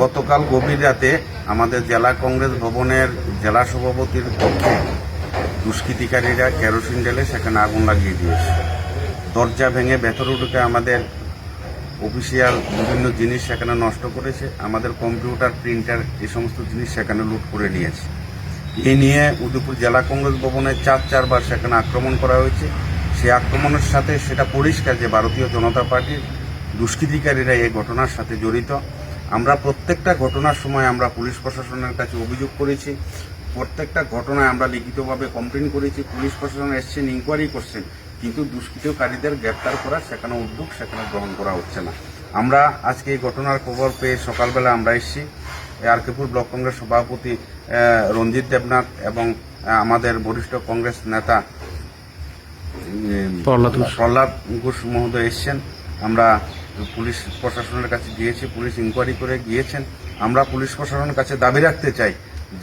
গতকাল গভীর রাতে আমাদের জেলা কংগ্রেস ভবনের জেলা সভাপতির পক্ষে দুষ্কৃতিকারীরা কেরোসিন ঢেলে সেখানে আগুন লাগিয়ে দিয়েছে। দরজা ভেঙে ভেতরে ঢুকে আমাদের অফিসিয়াল বিভিন্ন জিনিস সেখানে নষ্ট করেছে। আমাদের কম্পিউটার, প্রিন্টার এই সমস্ত জিনিস সেখানে লুট করে নিয়েছে। এই নিয়ে উদয়পুর জেলা কংগ্রেস ভবনে চার চারবার সেখানে আক্রমণ করা হয়েছে। সেই আক্রমণের সাথে সেটা পরিষ্কার যে ভারতীয় জনতা পার্টির দুষ্কৃতিকারীরা এই ঘটনার সাথে জড়িত। আমরা প্রত্যেকটা ঘটনার সময় আমরা পুলিশ প্রশাসনের কাছে অভিযোগ করেছি। প্রত্যেকটা ঘটনায় আমরা লিখিতভাবে কমপ্লেন করেছি। পুলিশ প্রশাসন এসছেন ইনকোয়ারি করছেন কিন্তু দুষ্কৃতকারীদের গ্রেপ্তার করা সেখানে উদ্যোগ সেখানে গ্রহণ করা হচ্ছে না। আমরা আজকে এই ঘটনার খবর পেয়ে সকালবেলা আমরা এসেছি। আরকেপুর ব্লক কংগ্রেস সভাপতি রঞ্জিত দেবনাথ এবং আমাদের বরিষ্ঠ কংগ্রেস নেতা প্রহ্লাদ ঘোষ মহোদয় এসছেন। আমরা পুলিশ প্রশাসনের কাছে গিয়েছি, পুলিশ ইনকোয়ারি করে গিয়েছেন। আমরা পুলিশ প্রশাসনের কাছে দাবি রাখতে চাই,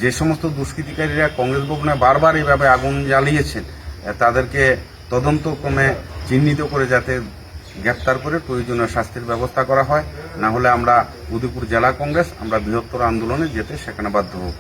যে সমস্ত দুষ্কৃতিকারীরা কংগ্রেস ভবনে বারবার এইভাবে আগুন জ্বালিয়েছেন তাদেরকে তদন্তক্রমে চিহ্নিত করে যাতে গ্রেপ্তার করে প্রয়োজনীয় শাস্তির ব্যবস্থা করা হয়। না হলে আমরা উদয়পুর জেলা কংগ্রেস, আমরা বৃহত্তর আন্দোলনে যেতে সেখানে বাধ্য হব।